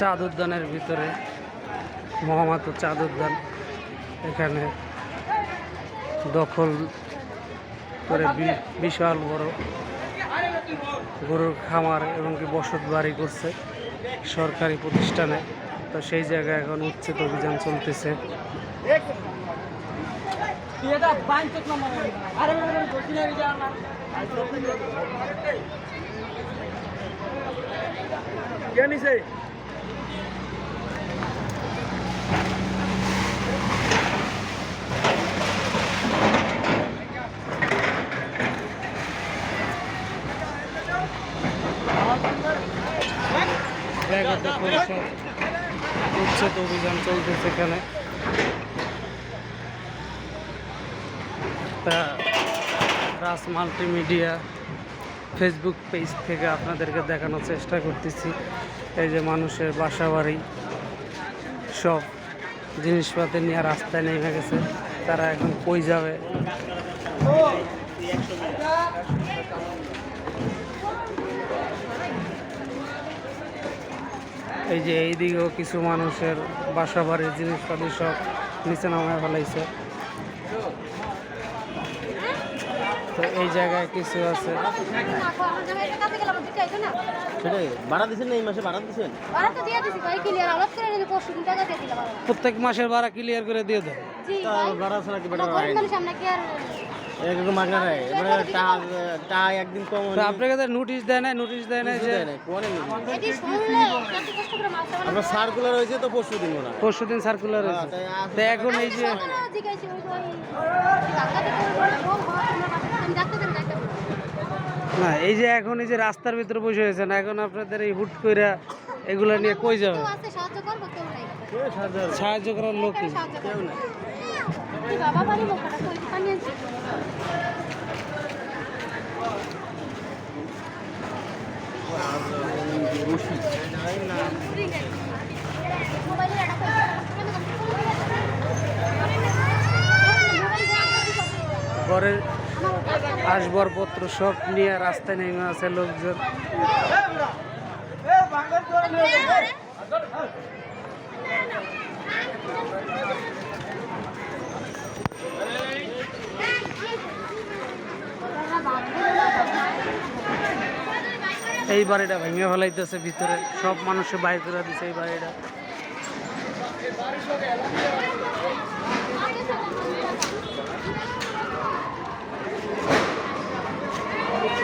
চাঁদ উদ্যানের ভিতরে। মহামাত চাঁদ উদ্যান। এখানে দখল করে বিশাল বড় গরুর খামার এবং কি বসত বাড়ি করছে সরকারি প্রতিষ্ঠানে। তো সেই জায়গায় এখন উচ্ছেদ অভিযান চলতেছে। জায়গা উচ্ছেদ অভিযান চলতেছে এখানে। তা, রাস মাল্টিমিডিয়া ফেসবুক পেজ থেকে আপনাদেরকে দেখানোর চেষ্টা করতেছি। এই যে মানুষের বাসা বাড়ি সব জিনিসপাতি নিয়ে রাস্তায় নেমে গেছে। তারা এখন কই যাবে? এই যে এইদিকেও কিছু মানুষের বাসা বাড়ির জিনিসপাতি সব নিচে নামায় ফেলাইছে। তো এই জায়গায় কিছু আছে। সেটাই ভাড়া এই মাসে ভাড়া প্রত্যেক মাসের ভাড়া ক্লিয়ার করে দিয়ে দেয় তা ভাড়া ছাড়া কি হয়? মাগনা নাই এবারে টা টা একদিন কম আপনাকে তো নোটিশ দেয় না নোটিশ দেয় না যে দেয় নাই, আপনার সার্কুলার হয়েছে তো পরশু দিন ওরা পরশু দিন সার্কুলার হ্যাঁ, হয়েছে তো এখন এই যে না এই যে এখন এই যে রাস্তার ভিতরে বসে হয়েছে না এখন আপনাদের এই হুট কইরা এগুলা নিয়ে কই যাবে? সাহায্য সাহায্য করার লোক নেই। কেউ না বাবা বাড়ি লোকটা কই পানি আছে মোবাইলে এটা ঘরের আসবাবপত্র সব নিয়ে রাস্তায় নেমে আছে লোকজন। এই বাড়িটা ভেঙে ফেলাইতেছে ভিতরে। সব মানুষে বাইর দিছে এই বাড়িটা।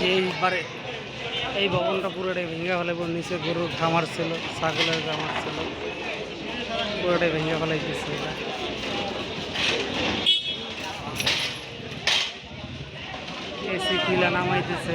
যে এইবারে এই ভবনটা পুরোটাই ভেঙে ফেলে নিচে গরুর খামার ছিল, ছাগলের খামার ছিল। পুরোটাই ভেঙে ফেলাইতেছে এটা এসি কিলা নামাইতেছে।